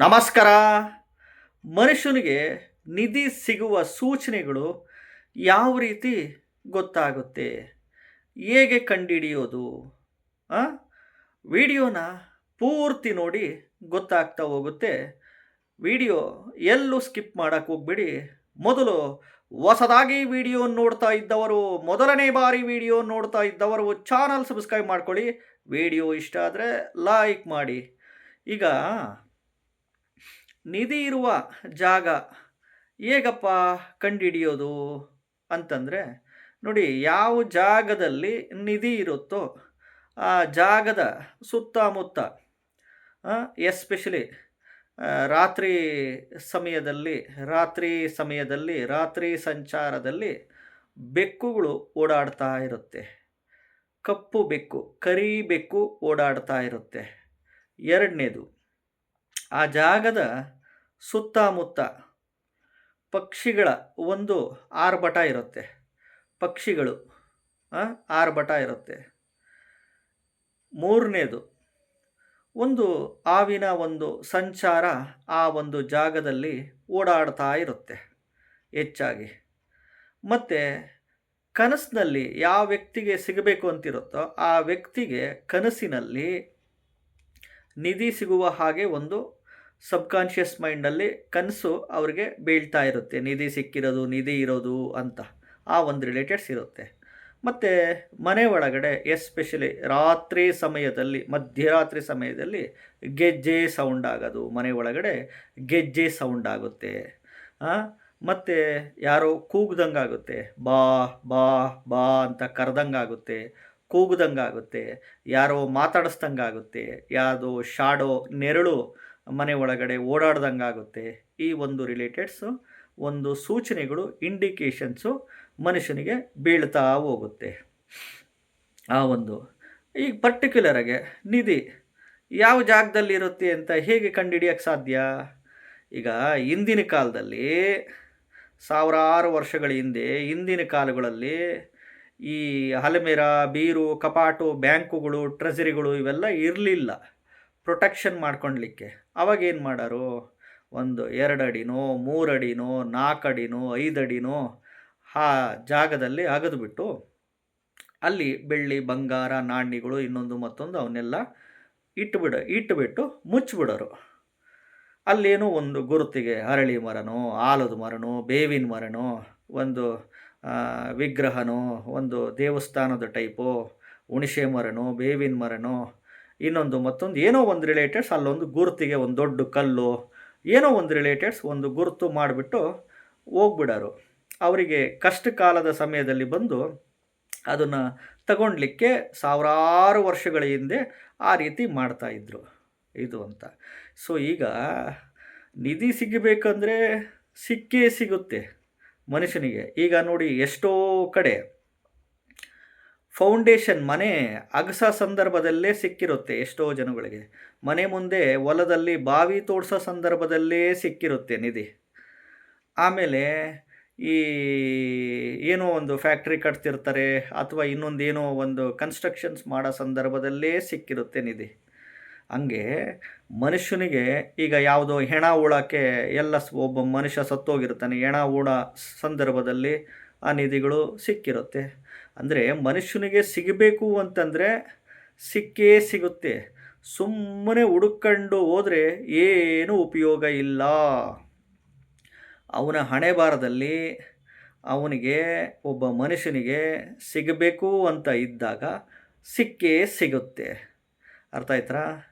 ನಮಸ್ಕಾರ. ಮನುಷ್ಯನಿಗೆ ನಿಧಿ ಸಿಗುವ ಸೂಚನೆಗಳು ಯಾವ ರೀತಿ ಗೊತ್ತಾಗುತ್ತೆ? ಹೇಗೆ ಕಂಡುಹಿಡಿಯೋದು? ವಿಡಿಯೋನ ಪೂರ್ತಿ ನೋಡಿ ಗೊತ್ತಾಗ್ತಾ ಹೋಗುತ್ತೆ. ವಿಡಿಯೋ ಎಲ್ಲೂ ಸ್ಕಿಪ್ ಮಾಡೋಕ್ಕೆ ಹೋಗ್ಬೇಡಿ. ಮೊದಲು ಹೊಸದಾಗಿ ವಿಡಿಯೋ ನೋಡ್ತಾ ಇದ್ದವರು, ಮೊದಲನೇ ಬಾರಿ ವಿಡಿಯೋ ನೋಡ್ತಾ ಇದ್ದವರು ಚಾನಲ್ ಸಬ್ಸ್ಕ್ರೈಬ್ ಮಾಡ್ಕೊಳ್ಳಿ. ವಿಡಿಯೋ ಇಷ್ಟ ಆದರೆ ಲೈಕ್ ಮಾಡಿ. ಈಗ ನಿಧಿ ಇರುವ ಜಾಗ ಹೇಗಪ್ಪ ಕಂಡುಹಿಡಿಯೋದು ಅಂತಂದರೆ, ನೋಡಿ ಯಾವ ಜಾಗದಲ್ಲಿ ನಿಧಿ ಇರುತ್ತೋ ಆ ಜಾಗದ ಸುತ್ತಮುತ್ತ ಎಸ್ಪೆಷಲಿ ರಾತ್ರಿ ಸಮಯದಲ್ಲಿ ರಾತ್ರಿ ಸಮಯದಲ್ಲಿ, ರಾತ್ರಿ ಸಂಚಾರದಲ್ಲಿ ಬೆಕ್ಕುಗಳು ಓಡಾಡ್ತಾ ಇರುತ್ತೆ. ಕಪ್ಪು ಬೆಕ್ಕು, ಕರಿ ಬೆಕ್ಕು ಓಡಾಡ್ತಾ ಇರುತ್ತೆ. ಎರಡನೇದು ಆ ಜಾಗದ ಸುತ್ತಮುತ್ತ ಪಕ್ಷಿಗಳ ಒಂದು ಆರ್ಭಟ ಇರುತ್ತೆ. ಪಕ್ಷಿಗಳು ಆರ್ಭಟ ಇರುತ್ತೆ. ಮೂರನೇದು, ಒಂದು ಆವಿನ ಒಂದು ಸಂಚಾರ ಆ ಒಂದು ಜಾಗದಲ್ಲಿ ಓಡಾಡ್ತಾ ಇರುತ್ತೆ ಹೆಚ್ಚಾಗಿ. ಮತ್ತು ಕನಸಿನಲ್ಲಿ ಯಾವ ವ್ಯಕ್ತಿಗೆ ಸಿಗಬೇಕು ಅಂತಿರುತ್ತೋ ಆ ವ್ಯಕ್ತಿಗೆ ಕನಸಿನಲ್ಲಿ ನಿಧಿ ಸಿಗುವ ಹಾಗೆ ಒಂದು ಸಬ್ಕಾನ್ಷಿಯಸ್ ಮೈಂಡಲ್ಲಿ ಕನಸು ಅವ್ರಿಗೆ ಬೀಳ್ತಾ ಇರುತ್ತೆ. ನಿಧಿ ಸಿಕ್ಕಿರೋದು, ನಿಧಿ ಇರೋದು ಅಂತ. ಆ ಒಂದು ರಿಲೇಟೆಡ್ಸ್ ಇರುತ್ತೆ. ಮತ್ತು ಮನೆ ಒಳಗಡೆ ಎಸ್ಪೆಷಲಿ ರಾತ್ರಿ ಸಮಯದಲ್ಲಿ, ಮಧ್ಯರಾತ್ರಿ ಸಮಯದಲ್ಲಿ ಗೆಜ್ಜೆ ಸೌಂಡ್ ಆಗೋದು, ಮನೆ ಒಳಗಡೆ ಗೆಜ್ಜೆ ಸೌಂಡ್ ಆಗುತ್ತೆ. ಮತ್ತು ಯಾರೋ ಕೂಗ್ದಂಗೆ ಆಗುತ್ತೆ. ಬಾ ಬಾ ಬಾ ಅಂತ ಕರೆದಂಗೆ ಆಗುತ್ತೆ, ಕೂಗ್ದಂಗೆ ಆಗುತ್ತೆ. ಯಾರೋ ಮಾತಾಡಿಸ್ದಂಗೆ ಆಗುತ್ತೆ. ಯಾವುದೋ ಶಾಡೋ ನೆರಳು ಮನೆ ಒಳಗಡೆ ಓಡಾಡ್ದಂಗಾಗುತ್ತೆ. ಈ ಒಂದು ರಿಲೇಟೆಡ್ಸು, ಒಂದು ಸೂಚನೆಗಳು, ಇಂಡಿಕೇಷನ್ಸು ಮನುಷ್ಯನಿಗೆ ಬೀಳ್ತಾ ಹೋಗುತ್ತೆ. ಆ ಒಂದು ಈಗ ಪರ್ಟಿಕ್ಯುಲರಾಗೆ ನಿಧಿ ಯಾವ ಜಾಗದಲ್ಲಿ ಇರುತ್ತೆ ಅಂತ ಹೇಗೆ ಕಂಡುಹಿಡಿಯೋಕ್ಕೆ ಸಾಧ್ಯ? ಈಗ ಹಿಂದಿನ ಕಾಲದಲ್ಲಿ, ಸಾವಿರಾರು ವರ್ಷಗಳ ಹಿಂದೆ ಹಿಂದಿನ ಕಾಲಗಳಲ್ಲಿ ಈ ಹಲಮೆರ ಬೀರು, ಕಪಾಟು, ಬ್ಯಾಂಕುಗಳು, ಟ್ರೆಜರಿಗಳು ಇವೆಲ್ಲ ಇರಲಿಲ್ಲ. ಪ್ರೊಟೆಕ್ಷನ್ ಮಾಡ್ಕೊಳ್ಲಿಕ್ಕೆ ಅವಾಗ ಏನು ಮಾಡೋರು? ಒಂದು ಎರಡು ಅಡಿನೋ ಮೂರು ಅಡಿನೋ ನಾಲ್ಕು ಅಡಿನೋ ಐದು ಅಡಿನೋ ಆ ಜಾಗದಲ್ಲಿ ಅಗದ್ಬಿಟ್ಟು ಅಲ್ಲಿ ಬೆಳ್ಳಿ, ಬಂಗಾರ, ನಾಣ್ಯಗಳು ಇನ್ನೊಂದು ಮತ್ತೊಂದು ಅವನ್ನೆಲ್ಲ ಇಟ್ಬಿಡ, ಇಟ್ಬಿಟ್ಟು ಮುಚ್ಚಿಬಿಡೋರು ಅಲ್ಲೇನೋ ಒಂದು ಗುರುತಿಗೆ ಅರಳಿ ಮರನೋ, ಆಲದ ಮರನೋ, ಬೇವಿನ ಮರನೋ, ಒಂದು ವಿಗ್ರಹನೋ, ಒಂದು ದೇವಸ್ಥಾನದ ಟೈಪೋ, ಹುಣಸೆ ಮರನೋ, ಬೇವಿನ ಮರನೋ ಇನ್ನೊಂದು ಮತ್ತೊಂದು, ಏನೋ ಒಂದು ರಿಲೇಟೆಡ್ಸ್ ಅಲ್ಲೊಂದು ಗುರುತಿಗೆ ಒಂದು ದೊಡ್ಡ ಕಲ್ಲು, ಏನೋ ಒಂದು ರಿಲೇಟೆಡ್ಸ್ ಒಂದು ಗುರುತು ಮಾಡಿಬಿಟ್ಟು ಹೋಗ್ಬಿಡೋರು. ಅವರಿಗೆ ಕಷ್ಟ ಕಾಲದ ಸಮಯದಲ್ಲಿ ಬಂದು ಅದನ್ನು ತಗೊಳ್ಲಿಕ್ಕೆ ಸಾವಿರಾರು ವರ್ಷಗಳ ಹಿಂದೆ ಆ ರೀತಿ ಮಾಡ್ತಾಯಿದ್ರು ಇದು ಅಂತ. ಸೊ ಈಗ ನಿಧಿ ಸಿಗಬೇಕಂದ್ರೆ ಸಿಕ್ಕೇ ಸಿಗುತ್ತೆ ಮನುಷ್ಯನಿಗೆ. ಈಗ ನೋಡಿ ಎಷ್ಟೋ ಕಡೆ ಫೌಂಡೇಶನ್ ಮನೆ ಅಗಸ ಸಂದರ್ಭದಲ್ಲೇ ಸಿಕ್ಕಿರುತ್ತೆ ಎಷ್ಟೋ ಜನಗಳಿಗೆ. ಮನೆ ಮುಂದೆ ಹೊಲದಲ್ಲಿ ಬಾವಿ ತೋಡ್ಸೋ ಸಂದರ್ಭದಲ್ಲೇ ಸಿಕ್ಕಿರುತ್ತೆ ನಿಧಿ. ಆಮೇಲೆ ಈ ಏನೋ ಒಂದು ಫ್ಯಾಕ್ಟ್ರಿ ಕಟ್ತಿರ್ತಾರೆ ಅಥವಾ ಇನ್ನೊಂದು ಏನೋ ಒಂದು ಕನ್ಸ್ಟ್ರಕ್ಷನ್ಸ್ ಮಾಡೋ ಸಂದರ್ಭದಲ್ಲೇ ಸಿಕ್ಕಿರುತ್ತೆ ನಿಧಿ. ಹಂಗೆ ಮನುಷ್ಯನಿಗೆ ಈಗ ಯಾವುದೋ ಹೆಣ ಉಳಕ್ಕೆ ಎಲ್ಲ ಒಬ್ಬ ಮನುಷ್ಯ ಸತ್ತೋಗಿರ್ತಾನೆ ಹೆಣ ಉಳ ಸಂದರ್ಭದಲ್ಲಿ ಆ ನಿಧಿಗಳು ಸಿಕ್ಕಿರುತ್ತೆ. ಅಂದರೆ ಮನುಷ್ಯನಿಗೆ ಸಿಗಬೇಕು ಅಂತಂದರೆ ಸಿಕ್ಕೇ ಸಿಗುತ್ತೆ. ಸುಮ್ಮನೆ ಹುಡುಕೊಂಡು ಹೋದರೆ ಏನೂ ಉಪಯೋಗ ಇಲ್ಲ. ಅವನ ಹಣೆ ಬಾರದಲ್ಲಿ ಅವನಿಗೆ, ಒಬ್ಬ ಮನುಷ್ಯನಿಗೆ ಸಿಗಬೇಕು ಅಂತ ಇದ್ದಾಗ ಸಿಕ್ಕೇ ಸಿಗುತ್ತೆ. ಅರ್ಥ ಆಯ್ತಾ